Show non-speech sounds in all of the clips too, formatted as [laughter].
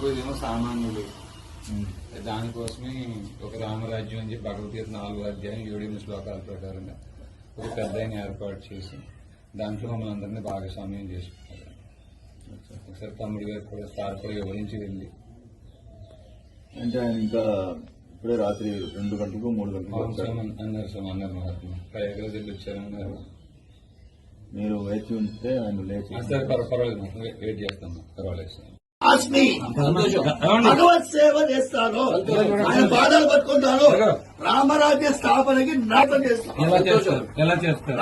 మిగిలిపోయేదేమో సామాన్యులు. దానికోసమే ఒక రామరాజ్యం అని చెప్పి భగవద్గీత నాలుగు అధ్యాయం ఏడు ఎనిమిది శ్లోకాల ప్రకారంగా ఒక పెద్ద ఏర్పాటు చేసి దాంట్లో మమ్మల్ని అందరినీ భాగస్వామ్యం చేసుకున్నారు. ఒకసారి తమ్ముడు గారు కూడా సార్ కూడా వివరించి వెళ్ళి. అంటే ఆయన ఇంకా ఇప్పుడే రాత్రి రెండు గంటలకు మూడు గంటలకు అన్నారు సార్ అన్నారు మహాత్మ. పైగా వెళ్ళి వచ్చారన్నారు మీరు వేచి ఉంటే ఆయన లేచి సరే పర్వాలేదు వెయిట్ చేస్తాం పర్వాలేదు సార్. ఆస్మి భగవత్ సేవ చేస్తాను. ఆయన బాధలు పట్టుకుంటాను. రామరాజ్య స్థాపనకి నాటం చేస్తాను.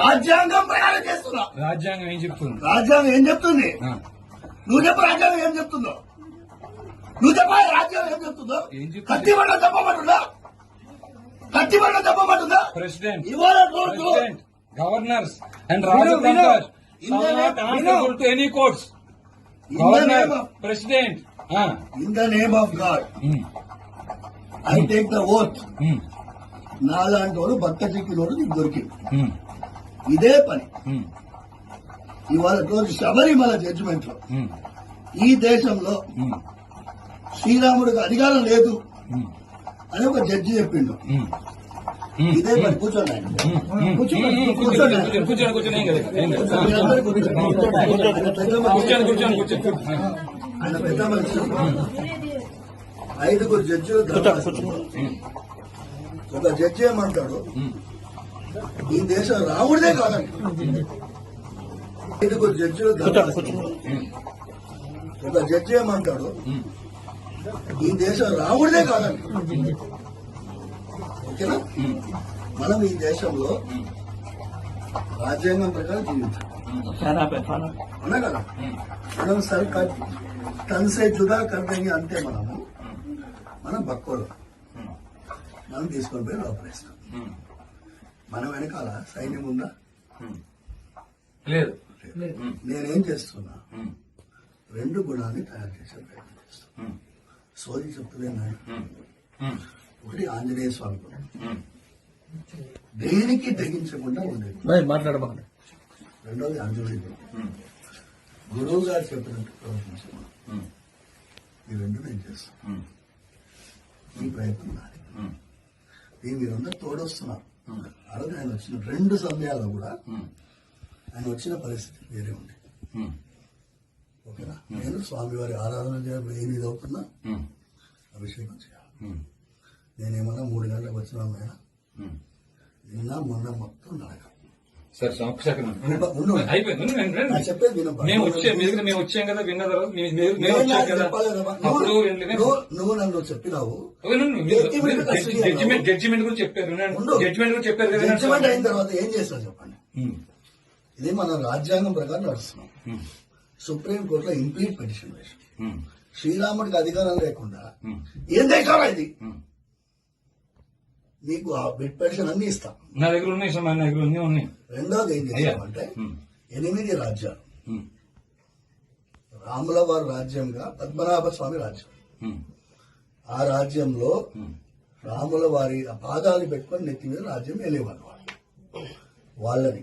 రాజ్యాంగం ప్రయాణం చేస్తున్నా. రాజ్యాంగం ఏం చెప్తుంది? రాజ్యాంగం ఏం చెప్తుంది? నువ్వు చెప్పు రాజ్యాంగం ఏం చెప్తుందో. నువ్వు చెప్ప రాజ్యాంగం ఏం చెప్తుందో? కత్తి బండ చెప్పమంటుందా కత్తి బండ చెప్పమంటుందా ప్రెసిడెంట్ ఇవాళ గవర్నర్స్ అండ్ రాజతంత్రస్ విను. answerable to any courts In the name of- president. ఆ, in the name of God um, I take the oath um, నాలాంటి వాడు భక్త చిక్కినోడు నీకు దొరికింది. ఉమ్, ఇదే పని. ఉమ్, ఇవాళ రోజు శబరిమల జడ్జిమెంట్లో. ఈ దేశంలో శ్రీరాముడికి అధికారం లేదు అని ఒక జడ్జి చెప్పిండు. ఇదే కూర్చోండి ఆయన. కూర్చోండి, కూర్చోండి. కూర్చోండి. కూర్చోండి కూర్చోండి కూర్చోండి కూర్చోండి. పెద్ద మనిషి. ఐదుగురు జడ్జిలు. ఒక జడ్జి ఏమంటాడు? ఈ దేశం రాముడిదే కాదండి ఐదుగురు జడ్జిలు ఒక జడ్జి ఏమంటాడు? ఈ దేశం రాముడిదే కాదండి ఓకేనా? మనం ఈ దేశంలో రాజ్యాంగం ప్రకారం జీవించాలి అవునా కదా? మనం సర్ తన్ సే జుదా కర్దంగి అంతే మనము మనం బక్కోలు. మనం తీసుకొని పోయి లోపలేస్తాం. మన వెనకాల సైన్యం ఉందా. లేదు. నేనేం చేస్తున్నా? రెండు గుణాన్ని తయారు చేసే ప్రయత్నం చేస్తున్నా. ఉమ్, సోది ఉమ్, ఒకటి ఆంజనేయ స్వామి ఉమ్. దేనికి తెగించకుండా ఉండేది? మాట్లాడబాకండి రెండోది ఆంజనేయ గుణం ఉమ్, గురువు గారు చెప్పినట్టు ప్రవర్తించే గుణం. ఉమ్, ఈ రెండు నేను చేస్తాను. ఈ ప్రయత్నం నాది. దీని మీరందరూ తోడొస్తున్నారు. రోజు ఆయన వచ్చిన రెండు సమయాల్లో కూడా ఆయన వచ్చిన పరిస్థితి వేరే ఉంది. ఓకేనా? నేను స్వామివారి ఆరాధన చేయాలి ఎనిమిది అవుతున్నా అభిషేకం చేయాలి. నేనేమన్నా మూడు గంటలకు వచ్చినా ఉమ్. నిన్న మొన్న మొత్తం నడక సరే చెప్పేది. మేము వచ్చే మీ దగ్గర మేము వచ్చాం కదా విన్న తర్వాత మేము వచ్చాం కదా. అప్పుడు నువ్వు- నన్ను చెప్పినావు. జడ్జిమెంట్ కూడా చెప్పారు. జడ్జిమెంట్ కదా. జడ్జిమెంట్ అయిన తర్వాత ఏం చేస్తావు చెప్పండి. ఇది మన రాజ్యాంగం ప్రకారం నడుస్తున్నాం. సుప్రీం కోర్టులో ఇంప్లీట్ పిటిషన్ వేసాం శ్రీరాముడికి అధికారం లేకుండా ఏం దేశం ఇది. నీకు ఆ బిట్ పిటిషన్ అన్ని ఇస్తాం. నా దగ్గర ఉన్నాయి సార్ నా దగ్గర అన్నీ ఉన్నాయి. రెండోది ఏం చేస్తామంటే ఎనిమిది రాజ్యాలు. రాముల వారి రాజ్యంగా పద్మనాభ స్వామి రాజ్యం. ఆ రాజ్యంలో రాముల వారి పాదాలు పెట్టుకొని నెత్తి మీద రాజ్యం వెళ్ళేవాళ్ళు. వాళ్ళు వాళ్ళని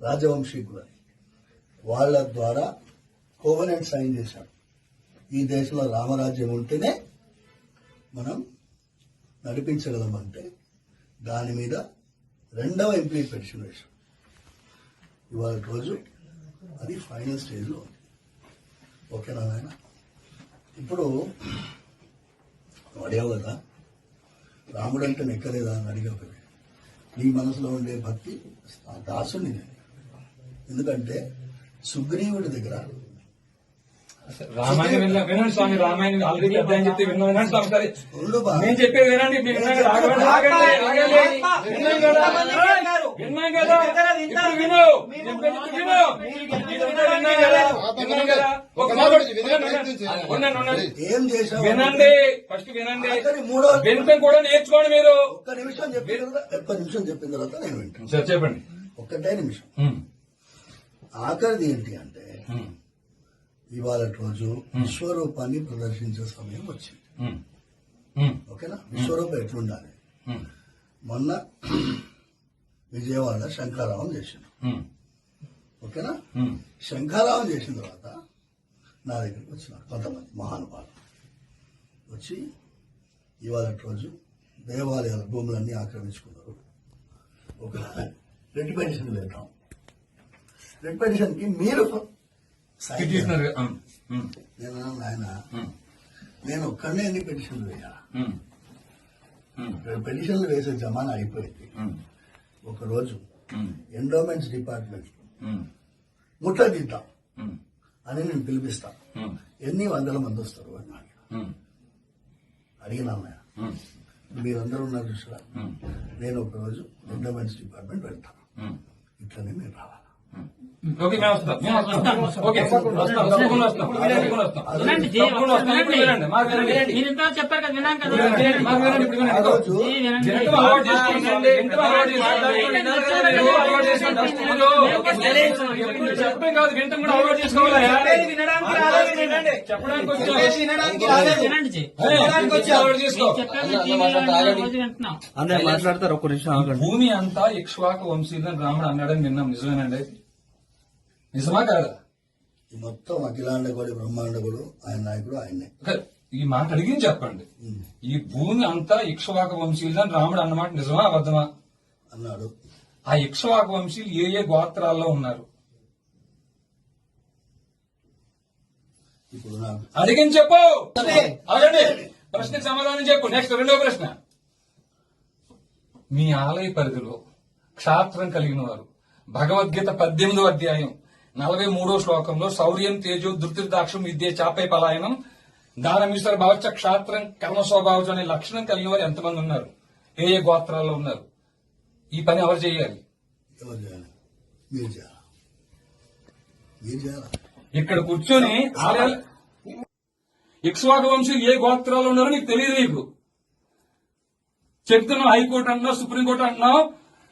రాజవంశీకులని వాళ్ళ ద్వారా కోవనెంట్ సైన్ చేశాం ఈ దేశంలో రామరాజ్యం ఉంటేనే మనం నడిపించగలమంటే దాని మీద రెండవ ఇంప్లిమెంటేషన్ పెటిషన్ ఇవాళ రోజు అది ఫైనల్ స్టేజ్లో ఉంది. ఓకేనా నాయన? ఇప్పుడు అడిగావు కదా? రాముడు అంటే నెక్కలేదా అని అడిగావు నీ మనసులో ఉండే భక్తి ఆ దాసుని ఎందుకంటే సుగ్రీవుడి దగ్గర రామాయణం విన్నా- వినండి స్వామి రామాయణం ఆల్రెడీ పెద్ద అని చెప్తే విన్నాం వినండి స్వామి సరే. నేను చెప్పేది వినండి మీరు విన్నాం కదా ఆగండి ఆగండి ఆగండి విన్నాం కదా విన్నాం కదా ఇప్పుడు విను నేను చెప్పేది ఇప్పుడు విను ఇదంతా విన్నాం కదా విన్నాం కదా ఒక మాట ఉండండి ఉండండి ఏం చేశావు వినండి ఫస్ట్ వినండి వినటం కూడా నేర్చుకోండి మీరు ఒక్క నిమిషం చెప్పిన ఒక్క నిమిషం చెప్పిన తర్వాత నేను వింటాను సార్ చెప్పండి ఒక్కటే నిమిషం ఆఖరిది ఏంటి అంటే ఇవాళ రోజు విశ్వరూపాన్ని ప్రదర్శించే సమయం వచ్చింది. ఓకేనా? విశ్వరూపం ఎట్లుండాలి? మొన్న [clears throat] విజయవాడ శంఖారావం చేసిండు ఉమ్, ఓకేనా? శంఖారావం చేసిన తర్వాత నా దగ్గరికి వచ్చినారు కొంతమంది మహానుభావులు. వచ్చి ఇవాళ రోజు దేవాలయాల భూములన్నీ ఆక్రమించుకున్నారు. ఒక రెడ్ పెన్షన్ వేద్దాం. రెడ్ పెన్షన్కి మీరు నేను ఉమ్, నేను ఒక్కడనే ఎన్ని పెన్షన్లు వేయాలా పెన్షన్లు వేసే జమానా అయిపోయింది. ఒకరోజు ఎండోమెంట్స్ డిపార్ట్మెంట్ ముట్టదిద్దాం అని నేను పిలిపిస్తా. ఎన్ని వందల మంది వస్తారు అని అడిగా. ఉమ్, అడిగినా మీరందరూ ఉన్నారు చూసారా? నేను ఒకరోజు ఎండోమెంట్స్ డిపార్ట్మెంట్ వెళ్తాను. ఇట్లనే మీరు రావాలా? ఓకే మేము వస్తాం. మేము వస్తాం. ఓకే. వస్తాం. తప్పకుండా వస్తాం. తప్పకుండా వస్తాం. వినండి, జీ, తప్పకుండా వస్తాం. ఇప్పుడు వినండి. మాకు వినండి. మీరు ఇంతవరకు చెప్పారు కదా విన్నాం కదా. ఇప్పుడు వినండి, మాకు వినండి. ఇప్పుడు వినండి. ఆ రోజు జీ, వినండి. జంతువు అలవాటు చేసుకోండి జంతువు అలవాటు చేసుకోండి జంతువు అలవాటు చేసుకోండి అసలు ఎప్పుడు చెప్పడం కాదు వింటం కూడా అలవాటు చేసుకోవాలి? చెప్పడానికి వచ్చాం వినండి. జీ. అలవాటు చేసుకో. చెప్పారు టీవీలో రోజు వింటున్నాం. అన్నయ్య మాట్లాడతారు ఒక్క నిమిషం ఆగండి. భూమి అంతా ఇక్ష్వాక వంశీయులని రాముడు అన్నాడని విన్నాం నిజమేనండి. నిజమా కాదా? ఈ మొత్తం అఖిలాండ గోడి బ్రహ్మాండ ఆయన నాయకుడు ఆయన్నే. ఒక ఈ మాట అడిగి చెప్పండి. ఈ భూమి అంతా ఇక్ష్వాక వంశీయులని రాముడు అన్నమాట నిజమా అబద్ధమా? అన్నాడు. ఆ ఇక్ష్వాక వంశీయులు ఏ ఏ గోత్రాల్లో ఉన్నారు? ఇప్పుడు నాకు అడిగిన చెప్పు. అడగండి. ప్రశ్నకు సమాధానం చెప్పు. నెక్స్ట్ రెండో ప్రశ్న. మీ ఆలయ పరిధిలో క్షాత్రం కలిగిన వారు భగవద్గీత పద్దెనిమిదో అధ్యాయం నలభై మూడో శ్లోకంలో శౌర్యం తేజో ధృతిర్దాక్షం విద్య చాపై పలాయనం దానమిశ్వర భావచ క్షాత్రం కర్మ స్వభావం అనే లక్షణం కలిగిన వారు ఎంతమంది ఉన్నారు? ఏ ఏ గోత్రాల్లో ఉన్నారు? ఈ పని ఎవరు చేయాలి? ఇక్కడ కూర్చొని ఇక్ష్వాక వంశీయులు ఏ గోత్రాలు ఉన్నారో నీకు తెలియదు నీకు. చెప్తున్నావు హైకోర్టు అంటున్నావు సుప్రీంకోర్టు అంటున్నావు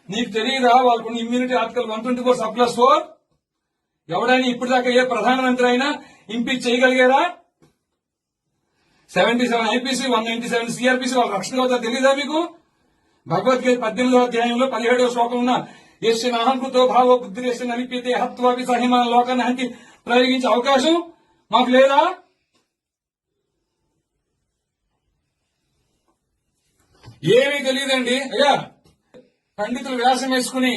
నీకు తెలియదా? వాళ్ళకు immunity article one twenty four sub plus four ఎవడైనా ఇప్పటిదాకా ఏ ప్రధానమంత్రి అయినా impeach చేయగలిగారా? Seventy seven IPC one ninety seven CrPC వాళ్ళ రక్షణ కవుతా తెలీదా మీకు? భగవద్గీత పద్దెనిమిదవ అధ్యాయంలో పదిహేడవ శ్లోకం ఉన్న ఎస్సిన అహంకృతో భావ బుద్ధిరేష నలిపితే హత్వాపి సహిమాన లోకాన్ని హంకి ప్రయోగించే అవకాశం మాకు లేదా? ఏమీ తెలియదండి అయ్యా పండితులు వ్యాసం వేసుకుని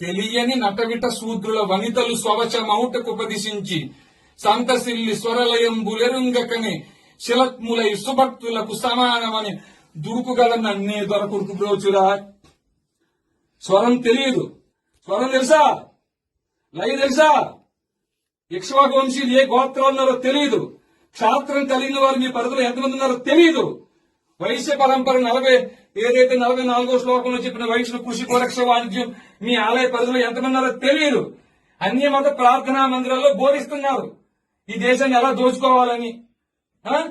తెలియని నటవిట శూద్రుల వనితలు స్వవచ ఉపదిశించి సంతసిల్లి స్వరలయం బులెరుంగకని శిలత్ములై సుభక్తులకు సమానమని దుడుకుగల నన్నే దొరకుడుకు బ్రోచురా స్వరం తెలియదు. స్వరం తెలుసా? లయ తెలుసా? ఇక్ష్వాకు ఏ గోత్రాలు ఉన్నారో తెలియదు. క్షాత్రం కలిగిన వారు మీ పరిధిలో ఎంతమంది ఉన్నారో తెలియదు. వైశ్య పరంపర నలభై ఏదైతే నలభై నాలుగో శ్లోకంలో చెప్పిన వైశ్య కృషి కోరక్ష వాణిజ్యం మీ ఆలయ పరిధిలో ఎంతమంది తెలియదు. అన్య మత ప్రార్థనా మందిరాల్లో బోధిస్తున్నారు. ఈ దేశాన్ని ఎలా దోచుకోవాలని? ఆ?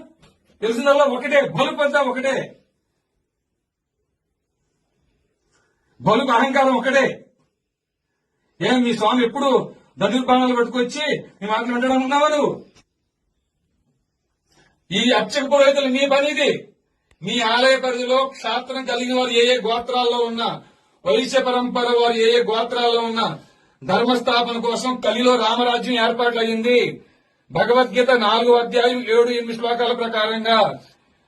తెలిసిందల్లా ఒకటే బలుపు అంతా ఒకటే. బలుపు అహంకారం ఒకటే. ఏం మీ స్వామి ఎప్పుడు ధనుర్బాణాలు పట్టుకొచ్చి మీ మాటలు వినడం ఉన్నవారు నువ్వు ఈ అర్చక పురోహితులు మీ పని ఇది మీ ఆలయ పరిధిలో క్షాత్రం కలిగిన వారు ఏ ఏ గోత్రాల్లో ఉన్నా వైశ్య పరంపర వారు ఏ ఏ గోత్రాల్లో ఉన్నా ధర్మస్థాపన కోసం కలిలో రామరాజ్యం ఏర్పాటు అయింది భగవద్గీత నాలుగో అధ్యాయం ఏడు ఎనిమిది శ్లోకాల ప్రకారంగా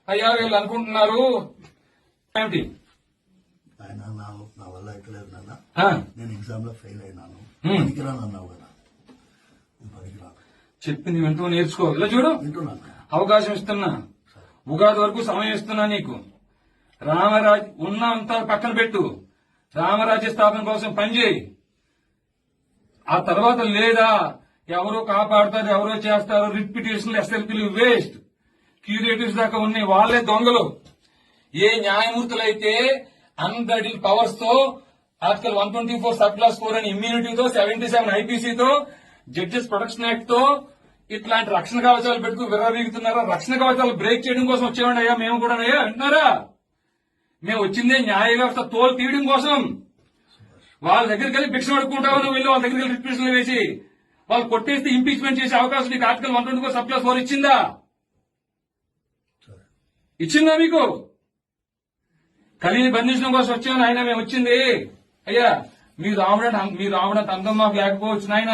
అయ్యా వీళ్ళు అనుకుంటున్నారు. ఏమిటి? ఆయన నా నా వల్ల ఎక్కలేదు నాన్న. ఆ, నేను ఎగ్జామ్లో ఫెయిల్ అయినాను. పనికిరాను అన్నావు కదా. నేను పనికిరాను. చెప్పింది వింటూ నేర్చుకో. ఇలా చూడు. అవకాశం ఇస్తున్నా. ఉగాది వరకు సమయం ఇస్తున్నా నీకు. రామరాజ్ ఉన్న అంతా పక్కన పెట్టు. రామరాజ్య స్థాపన కోసం పనిచేయి ఆ తర్వాత లేదా ఎవరో కాపాడతారు ఎవరో చేస్తారు రిట్ పిటిషన్లు ఎస్ఎల్పీలు వేస్ట్. క్యూరేటివ్స్ దాకా ఉన్నాయి వాళ్ళే దొంగలు. ఏ న్యాయమూర్తులైతే అన్బ్లడీ పవర్స్తో article one twenty four sub clause four అని ఇమ్యూనిటీతో సెవెంటీ సెవెన్ ఐపీసీతో జడ్జెస్ ప్రొటెక్షన్ యాక్ట్తో ఇట్లాంటి రక్షణ కవచాలు పెట్టుకుని విర్రవీగుతున్నారా రక్షణ కవచాలు బ్రేక్ చేయడం కోసం వచ్చేవాడి అయ్యా మేము కూడా అయ్యా అంటున్నారా మేము వచ్చిందే న్యాయ వ్యవస్థ తోలు తీయడం కోసం. వాళ్ళ దగ్గరికి వెళ్ళి భిక్ష పడుకుంటావు నువ్వు? వెళ్ళి వాళ్ళ దగ్గరికి వెళ్ళి రిప్రెషన్లు వేసి. వాళ్ళు కొట్టేస్తే ఇంపీచ్మెంట్ చేసే అవకాశం నీకు article one twenty four sub clause four ఇచ్చిందా? ఇచ్చిందా మీకు? కలిని బంధించడం కోసం వచ్చాను ఆయన మేము వచ్చింది. అయ్యా మీరు రావడం మీరు రావడానికి అందం మాకు లేకపోవచ్చు నాయన.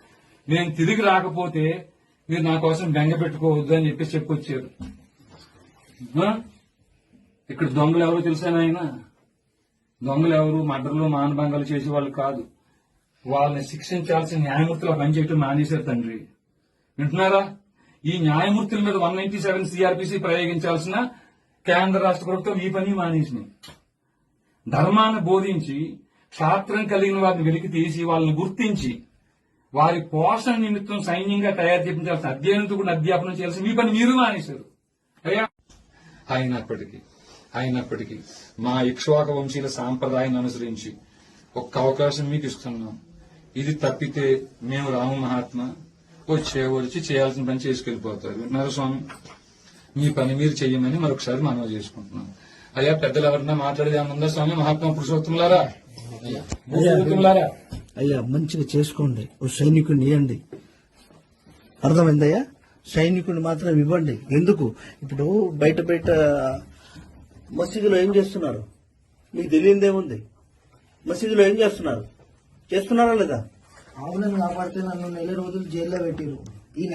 నేను తిరిగి రాకపోతే మీరు నా కోసం బెంగ పెట్టుకోవద్దు అని చెప్పి చెప్పొచ్చారు ఇక్కడ దొంగలు ఎవరో తెలుసా ఆయన దొంగలు ఎవరు? మర్డర్లు మానభంగాలు చేసేవాళ్ళు కాదు. వాళ్ళని శిక్షించాల్సిన న్యాయమూర్తులు పనిచేయటం మానేశారు తండ్రి. వింటున్నారా? ఈ న్యాయమూర్తుల మీద వన్ నైన్టీ సెవెన్ సిఆర్పిసి ప్రయోగించాల్సిన కేంద్ర రాష్ట్ర ప్రభుత్వం ఈ పని మానేసినాయి ధర్మాన్ని బోధించి క్షాత్రం కలిగిన వారిని వెలికి తీసి వాళ్ళని గుర్తించి వారి పోషణ నిమిత్తం సైన్యంగా తయారు చేయించాల్సిన అధ్యయనంతో కూడా అధ్యాపనం చేయాల్సిన మీ పని మీరు మానేశారు. అయ్యా. అయినప్పటికీ అయినప్పటికీ మా ఇక్ష్వాక వంశీయుల సాంప్రదాయాన్ని అనుసరించి ఒక్క అవకాశం మీకు ఇస్తున్నాం. ఇది తప్పితే మేము రాము మహాత్మ వచ్చే వచ్చి చేయాల్సిన పని చేసుకెళ్ళిపోతారు విన్నారు స్వామి? మీ పని మీరు చెయ్యమని మరొకసారి మనవి చేసుకుంటున్నాం. అయ్యా పెద్దలు ఎవరన్నా మాట్లాడేది ఏమన్నా స్వామి? మహాత్మా పురుషోత్తములారా? పురుషోత్తములారా అయ్యా మంచిగా చేసుకోండి. ఓ సైనికుడిని ఇవ్వండి అర్థమైందయ్యా? సైనికుడిని మాత్రం ఇవ్వండి. ఎందుకు? ఇప్పుడు బయట బయట మసీదులో ఏం చేస్తున్నారు? మీకు తెలియదేముంది మసీదులో ఏం చేస్తున్నారు? చేస్తున్నారా లేదా? ఆవులను కాపాడితే నన్ను నెల రోజులు జైల్లో పెట్టిరు. ఈ